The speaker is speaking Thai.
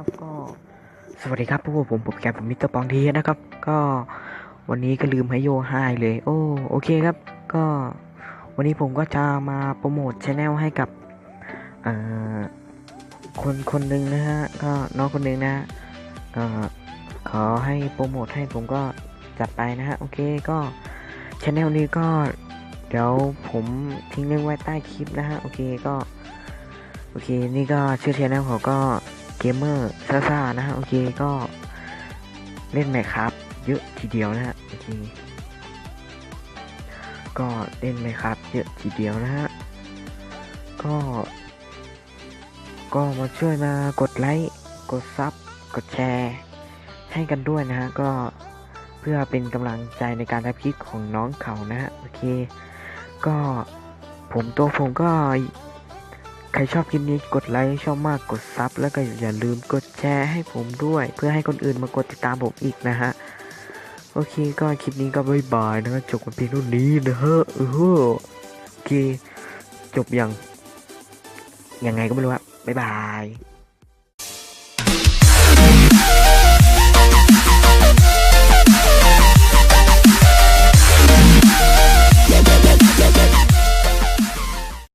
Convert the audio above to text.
สวัสดีครับพวกผมผมแกผมมิสเตอร์ปองทีนะครับ ก็วันนี้ก็ลืมให้โยไฮเลย โอ้โอเคครับ ก็วันนี้ผมก็จะมาโปรโมทชแนลให้กับคนคนหนึ่งนะฮะก็น้องคนหนึ่งนะฮะก็ขอให้โปรโมทให้ผมก็จัดไปนะฮะโอเคก็ชแนลนี้ก็เดี๋ยวผมทิ้งลิงก์ไว้ใต้คลิปนะฮะโอเคก็โอเคนี่ก็ชื่อชแนลเขาก็ เกมเมอร์ซ่าซ่านะฮะ โอเคก็เล่นไหมครับ เยอะทีเดียวนะฮะโอเคก็เล่นไหมครับ เยอะทีเดียวนะฮะ ก็ ก็มาช่วยมากดไลค์กดซับกดแชร์ให้กันด้วยนะฮะ ก็เพื่อเป็นกำลังใจในการทำคลิปของน้องเขานะฮะ โอเค ก็ผมตัวผมก็ ใครชอบคลิปนี้กดไลค์ชอบมากกดซับแล้วก็อย่าลืมกดแชร์ให้ผมด้วย เพื่อให้คนอื่นมากดติดตามผมอีกนะฮะ โอเคก็คลิปนี้ก็บายบายนะจบกันเพียงเท่านี้นะฮะเออโอเค จบยังยังไงก็ไม่รู้ฮะบายบาย